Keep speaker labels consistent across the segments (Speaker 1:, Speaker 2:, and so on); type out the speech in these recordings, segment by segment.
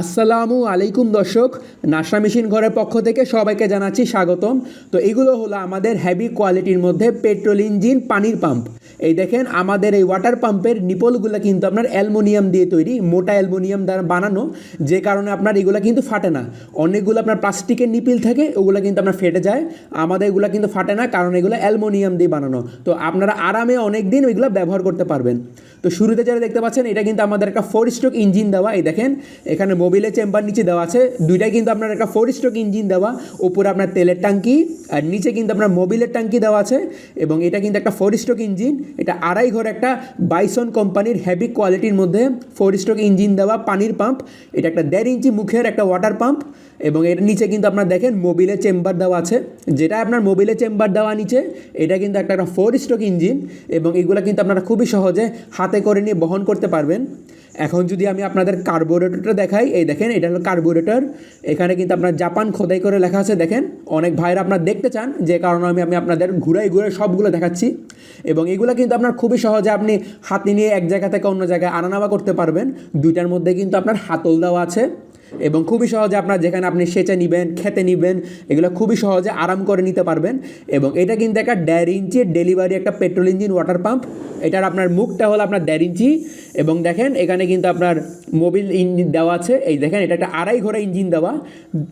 Speaker 1: আসসালামু আলাইকুম দর্শক নাশা মেশিন ঘরের পক্ষ থেকে সবাইকে জানাচ্ছি স্বাগতম। তো এগুলো হলো আমাদের হেভি কোয়ালিটির মধ্যে পেট্রোল ইঞ্জিন পানির পাম্প এই দেখেন, আমাদের এই ওয়াটার পাম্পের নিপলগুলো কিন্তু আপনার অ্যালমোনিয়াম দিয়ে তৈরি, মোটা অ্যালমোনিয়াম দ্বারা বানানো, যে কারণে আপনার এগুলো কিন্তু ফাটে না। অনেকগুলো আপনার প্লাস্টিকের নিপিল থাকে, ওগুলো কিন্তু আপনার ফেটে যায়। আমাদের এগুলো কিন্তু ফাটে না, কারণ এগুলো অ্যালমোনিয়াম দিয়ে বানানো। তো আপনারা আরামে অনেক দিন ওইগুলো ব্যবহার করতে পারবেন। তো শুরুতে যারা দেখতে পাচ্ছেন, এটা কিন্তু আমাদের একটা ফোর স্ট্রোক ইঞ্জিন দেওয়া। এই দেখেন, এখানে মোবিলের চেম্বার নিচে দেওয়া আছে। দুইটাই কিন্তু আপনার একটা ফোর স্ট্রোক ইঞ্জিন দেওয়া। উপরে আপনার তেলের ট্যাঙ্কি, আর নিচে কিন্তু আপনার মোবিলের ট্যাঙ্কি দেওয়া আছে। এবং এটা কিন্তু একটা ফোর স্ট্রোক ইঞ্জিন এটা আড়াই ঘর একটা বাইসন কোম্পানির হেভি কোয়ালিটির মধ্যে ফোর স্ট্রোক ইঞ্জিন দেওয়া, পানির পাম্প এটা একটা দেড় ইঞ্চি মুখের একটা ওয়াটার পাম্প এবং এর নিচে কিন্তু আপনার দেখেন মোবিলের চেম্বার দেওয়া আছে। যেটা আপনার মোবিলের চেম্বার দেওয়া নিচে, এটা কিন্তু একটা একটা ফোর স্ট্রোক ইঞ্জিন এবং এগুলো কিন্তু আপনারা খুবই সহজে হাতে করে নিয়ে বহন করতে পারবেন। এখন যদি আমি আপনাদের কার্বোরেটরটা দেখাই, এই দেখেন, এটা হলো কার্বোরেটর। এখানে কিন্তু আপনার জাপান খোদাই করে লেখা আছে, দেখেন। অনেক ভাইয়েরা আপনার দেখতে চান, যে কারণে আমি আমি আপনাদের ঘুরাই ঘুরে সবগুলো দেখাচ্ছি। এবং এগুলো কিন্তু আপনার খুবই সহজে আপনি হাতে নিয়ে এক জায়গা থেকে অন্য জায়গায় আনানাবা করতে পারবেন। দুইটার মধ্যে কিন্তু আপনার হাতল দেওয়া আছে। এবং খুবই সহজে আপনার যেখানে আপনি সেচে নেবেন, খেতে নেবেন, এগুলো খুবই সহজে আরাম করে নিতে পারবেন। এবং এটা কিন্তু একটা দেড় ইঞ্চির ডেলিভারি একটা পেট্রোল ইঞ্জিন ওয়াটার পাম্প এটার আপনার মুখটা হলো আপনার দেড় ইঞ্চি। এবং দেখেন, এখানে কিন্তু আপনার মোবিল ইঞ্জিন দেওয়া আছে। এই দেখেন, এটা একটা আড়াই ঘোড়া ইঞ্জিন দেওয়া।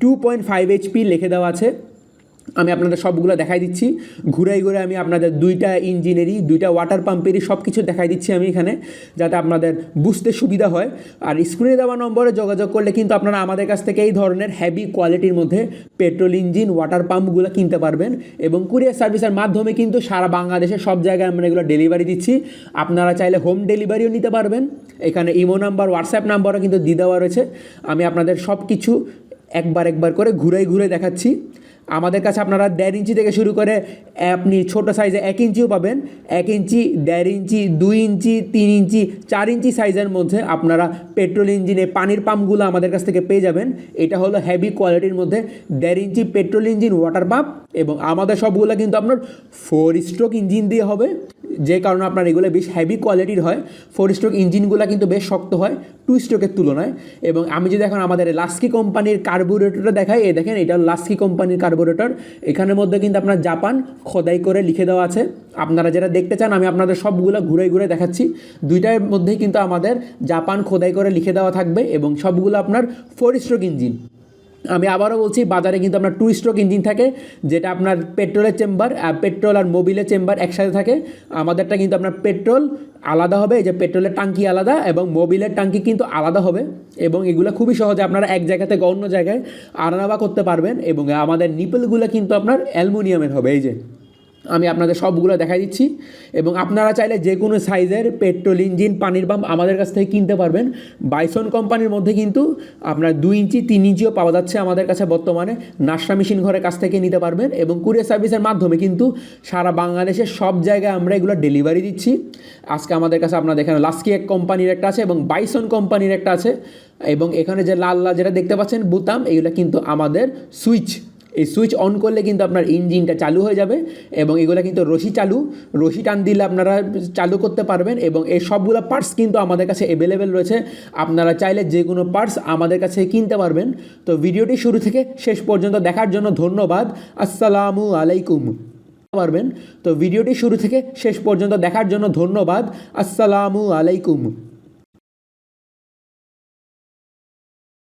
Speaker 1: টু পয়েন্ট ফাইভ এইচপি লিখে দেওয়া আছে। আমি আপনাদের সবগুলো দেখাই দিচ্ছি। ঘুরাই ঘুরে আমি আপনাদের দুইটা ইঞ্জিনেরই, দুইটা ওয়াটার পাম্পেরই সব কিছু দেখাই দিচ্ছি আমি এখানে, যাতে আপনাদের বুঝতে সুবিধা হয়। আর স্ক্রিনে দেওয়া নম্বরে যোগাযোগ করলে কিন্তু আপনারা আমাদের কাছ থেকে এই ধরনের হ্যাভি কোয়ালিটির মধ্যে পেট্রোল ইঞ্জিন ওয়াটার পাম্পগুলো কিনতে পারবেন। এবং কুরিয়ার সার্ভিসের মাধ্যমে কিন্তু সারা বাংলাদেশের সব জায়গায় আমরা এগুলো ডেলিভারি দিচ্ছি। আপনারা চাইলে হোম ডেলিভারিও নিতে পারবেন। এখানে ইমো নাম্বার হোয়াটসঅ্যাপ নাম্বারও কিন্তু দিয়ে দেওয়া রয়েছে। আমি আপনাদের সব কিছু একবার একবার করে ঘুরাই ঘুরে দেখাচ্ছি। আমাদের কাছে আপনারা দেড় ইঞ্চি থেকে শুরু করে আপনি ছোটো সাইজে এক ইঞ্চিও পাবেন। এক ইঞ্চি, দেড় ইঞ্চি, দুই ইঞ্চি, তিন ইঞ্চি, চার ইঞ্চি সাইজের মধ্যে আপনারা পেট্রোল ইঞ্জিনে পানির পাম্পগুলো আমাদের কাছ থেকে পেয়ে যাবেন। এটা হলো হেভি কোয়ালিটির মধ্যে দেড় inch petrol engine water pump এবং আমাদের সবগুলো কিন্তু আপনার ফোর স্ট্রোক ইঞ্জিন দিয়ে হবে। যে কারণে আপনার এগুলো বেশ হেভি কোয়ালিটির হয়। ফোর স্ট্রোক ইঞ্জিনগুলো কিন্তু বেশ শক্ত হয় টু স্ট্রোকের তুলনায়। এবং আমি যদি এখন আমাদের লাস্কি কোম্পানির কার্বোরেটরটা দেখাই এ দেখেন এটা লাস্কি কোম্পানির কার্বোরেটর এখানের মধ্যে কিন্তু আপনার জাপান খোদাই করে লিখে দেওয়া আছে। আপনারা যেটা দেখতে চান, আমি আপনাদের সবগুলো ঘুরে ঘুরে দেখাচ্ছি। দুইটার মধ্যেই কিন্তু আমাদের জাপান খোদাই করে লিখে দেওয়া থাকবে এবং সবগুলো আপনার ফোর স্ট্রোক ইঞ্জিন আমি আবারও বলছি, বাজারে কিন্তু আপনার টু স্ট্রোক ইঞ্জিন থাকে, যেটা আপনার পেট্রোলের চেম্বার পেট্রোল আর মোবিলের চেম্বার একসাথে থাকে। আমাদেরটা কিন্তু আপনার পেট্রোল আলাদা হবে, এই যে পেট্রোলের টাঙ্কি আলাদা এবং মোবিলের টাঙ্কি কিন্তু আলাদা হবে এবং এগুলো খুবই সহজে আপনারা এক জায়গা থেকে অন্য জায়গায় আনানাবা করতে পারবেন এবং আমাদের নিপেলগুলো কিন্তু আপনার অ্যালুমিনিয়ামের হবে, এই যে। আমি আপনাদের সবগুলো দেখাই দিচ্ছি। এবং আপনারা চাইলে যে কোনো সাইজের পেট্রোল, ইঞ্জিন, পানির পাম্প আমাদের কাছ থেকে কিনতে পারবেন। বাইসন কোম্পানির মধ্যে কিন্তু আপনার দুই ইঞ্চি, তিন ইঞ্চিও পাওয়া যাচ্ছে আমাদের কাছে বর্তমানে। নাশা মেশিন ঘরের কাছ থেকে নিতে পারবেন এবং কুরিয়ার সার্ভিসের মাধ্যমে কিন্তু সারা বাংলাদেশের সব জায়গায় আমরা এগুলো ডেলিভারি দিচ্ছি। আজকে আমাদের কাছে আপনারা দেখেন লাস্কি এক কোম্পানির একটা আছে এবং বাইসন কোম্পানির একটা আছে। এবং এখানে যে লাল লাল যেটা দেখতে পাচ্ছেন, বুতাম, এগুলো কিন্তু আমাদের সুইচ। এই সুইচ অন করলে কিন্তু আপনার ইঞ্জিনটা চালু হয়ে যাবে এবং এগুলো কিন্তু রশি চালু। রশি টান দিলে আপনারা চালু করতে পারবেন এবং এই সবগুলো পার্টস কিন্তু আমাদের কাছে অ্যাভেলেবেল রয়েছে। আপনারা চাইলে যে কোনো পার্টস আমাদের কাছে কিনতে পারবেন। তো ভিডিওটি শুরু থেকে শেষ পর্যন্ত দেখার জন্য ধন্যবাদ। আসসালামু আলাইকুম। পারবেন। তো ভিডিওটি শুরু থেকে শেষ পর্যন্ত দেখার জন্য ধন্যবাদ। আসসালামু আলাইকুম।